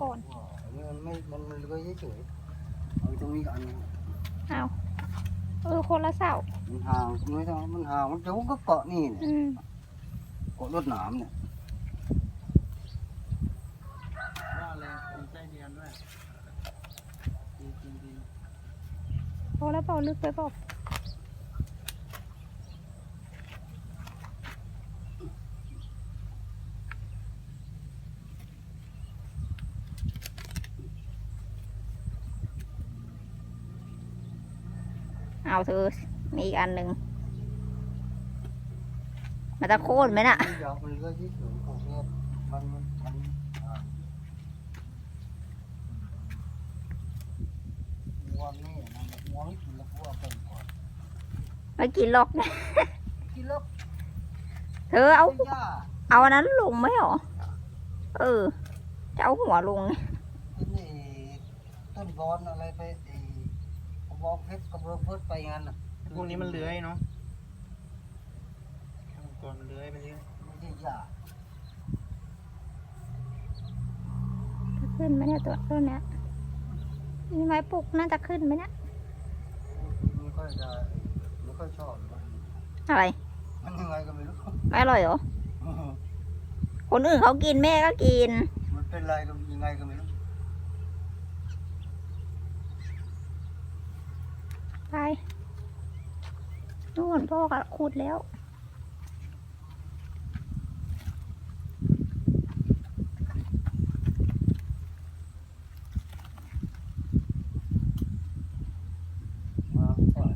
ก่อนอันนี้มันไม่มันมันเลื้อยเฉยๆเอาตรงนี้กับอันนี้เอาเออคนละเสามันห่างไม่ต้องมันห่างมันจะก็เกาะนี่เนี่ยอืมเกาะรถหนามเนี่ยว่าแรงคนใจเดียนด้วยดีจริงดีพอแล้วเปล่าลึกไปเปล่า เอาเธอมีอีกอันหนึ่งมันจะโค่นไหมน่ะมันยาวมันเลื้อยเฉยๆของเนี่ยมันมันมันอ่าวัวนี่มันวัวไม่กินแล้ววัวเป็นก่อนไม่กินหรอก กินแล้วเธอเอา ไม่ยาเอาอันนั้นลงไหมหรอ เออ จะเอาหัวลง กินไอ้ต้นบอนอะไรไปไอ้ บอกเพชรกระเบื้องเพชรไปงานน่ะพวกนี้มันเลื้อยเนาะก่อนมันเลื้อยไปเรื่อยไม่ใช่ยาขึ้นไหมเนี่ยตัวต้นเนี้ยมีไม้ปลูกน่าจะขึ้นไหมเนี่ยไม่ค่อยจะไม่ค่อยชอบมันอะไรมันยังไงก็ไม่รู้ไม่อร่อยเหรอคนอื่นเขากินแม่ก็กิน มันเป็นไรก็ยังไงก็ไม่รู้ ไปนู่นพ่อก็ขุดแล้ว มาปล่อย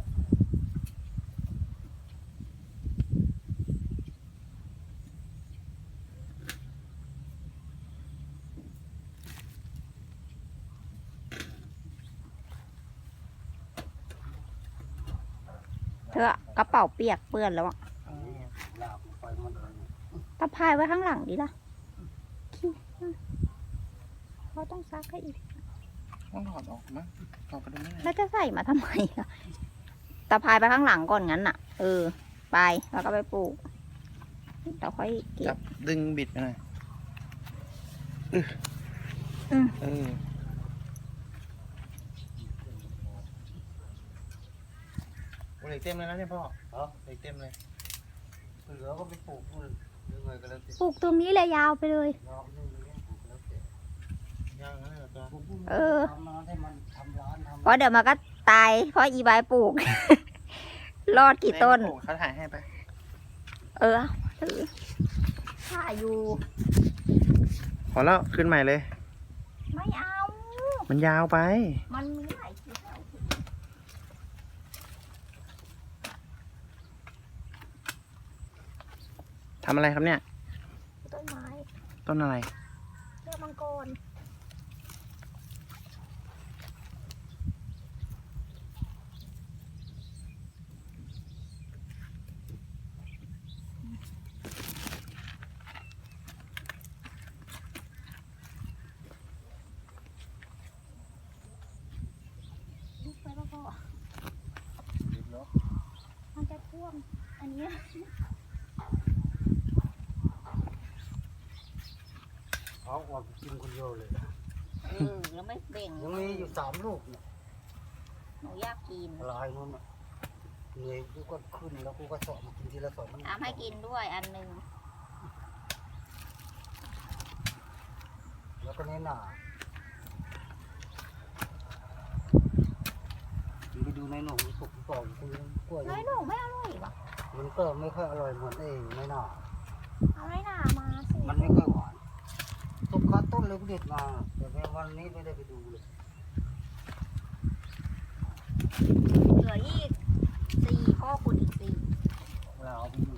เธอกระเป๋าเปียกเปื้อนแล้วอะๆอืมลากมันไปมันเองตะพายไว้ข้างหลังดีล่ะขี้เขาต้องซักให้อีก ต้องถอดออกมั้งถอดไปตรงนี้นะแล้วจะใส่มาทำไมอะตะพายไปข้างหลังก่อนงั้นน่ะ เออ ไป แล้วก็ไปปลูกเดี๋ยวค่อยเก็จับบดึงบิดไปหน่อยอืมเออโอ้เห ล็กเต็มเลยนะเนี่ยพ่อเหรอเหล็กเต็มเลยเหลือก็ไปปลูกนู่นยังไงก็แล้วแต่ปลูกตรงนี้เลยยาวไปเลยเราไม่รู้เรื่องปลูกแล้วแต่ย่างนั้นเหรอตัวปลูกนู่นเออ ทำร้านให้มันทำร้านทำเพราะเดี๋ยวมันก็ตาย เพราะอีใบปลูก รอดกี่ต้นโอ้เขาถ่ายให้ไปเออถือถ้าอยู่ พอแล้วขึ้นใหม่เลย ไม่เอา มันยาวไป มันมีหลายคลิปแล้ว ทำอะไรครับเนี่ย ต้นไม้ต้นอะไรเลือกมังกรลุกไปแล้วก็ดิบเนาะมันจะท่วมอันเนี้ย เอาออ กกินคนเดียวเลยเออแล้วไม่เบ่งยังมีอยู่สามลูกเนี่ยหนูอยากกินลายนู้นน่ะเหนื่อยกูก็ขึ้นแล้วกูก็สอบมากินทีละสองมันทำให้กินด้วยอันหนึ่งแล้วก็เน้นหนาไปดูในหนุ่มสุกก่อนคือกล้วยน้อยหนูไม่อร่อยว่ะมันก็ไม่ค่อยอร่อยเหมือนไอ้ไม่หนาเอาไม่หนามาสิมันไม่ค่อยหวานต้นค้าต้น เล็กเด็ดมาแต่ในวันนี้ไม่ได้ไปดูเลยเหลืออีกสี่พ่อคุณอีกสี่เราเอาไปดู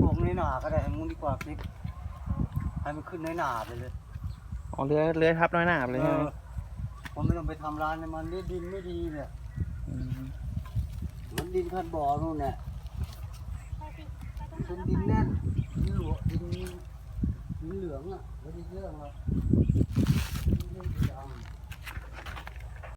ปลูกในหนาก็ได้ให้มุนดีกว่าคลิปให้มันขึ้นในหนาไปเลยอ๋อเลื้อยเลื้อยทับน้อยหนาบเลยใช่ไหมผมไม่ต้องไปทำร้านในมันนี่ดินไม่ดีเนี่ยมมันดินพันบ่อนู่นเนี่ยไปสิไปตรงเป็นนั้นดินไปแน่นดินหลวงดิน ดินเหลืองอะไม่ได้เรื่องหรอก